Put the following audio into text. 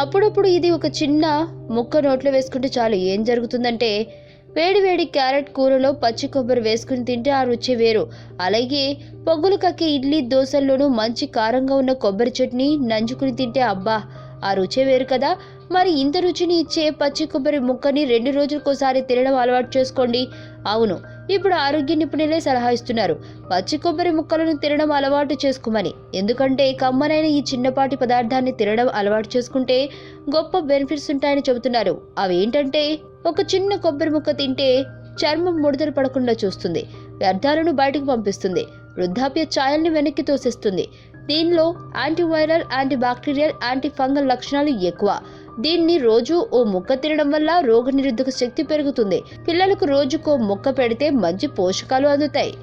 అప్పుడప్పుడు ఇది ఒక చిన్న ముక్క నోట్లో వేసుకుంటే చాలు. ఏం జరుగుతుందంటే వేడి వేడి క్యారెట్ కూరలో పచ్చి కొబ్బరి వేసుకుని తింటే ఆ రుచి వేరు. అలాగే పొగ్గులు కక్కే ఇడ్లీ దోశల్లోనూ మంచి కారంగా ఉన్న కొబ్బరి చట్నీ నంజుకుని తింటే అబ్బా ఆ రుచే వేరు కదా. మరి ఇంత రుచిని ఇచ్చే పచ్చి కొబ్బరి ముక్కని రెండు రోజులకోసారి తినడం అలవాటు చేసుకోండి. అవును ఇప్పుడు ఆరోగ్య నిపుణులే సలహా ఇస్తున్నారు. పచ్చి కొబ్బరి ముక్కలను తినడం అలవాటు చేసుకోమని. ఎందుకంటే కమ్మనైన ఈ చిన్నపాటి పదార్థాన్ని తినడం అలవాటు చేసుకుంటే గొప్ప బెనిఫిట్స్ ఉంటాయని చెబుతున్నారు. అవి ఏంటంటే ఒక చిన్న కొబ్బరి ముక్క తింటే చర్మం ముడతలు పడకుండా చూస్తుంది. వ్యర్థాలను బయటకు పంపిస్తుంది. వృద్ధాప్య ఛాయల్ని వెనక్కి తోసేస్తుంది. దీనిలో antiviral anti bacterial anti fungal లక్షణాలు ఎక్కువ. దీన్ని రోజు ఓ ముక్క తినడం వల్ల రోగనిరోధక శక్తి పెరుగుతుంది. పిల్లలకు రోజుకో ముక్క పెడితే మంచి పోషకాలు అందుతాయి.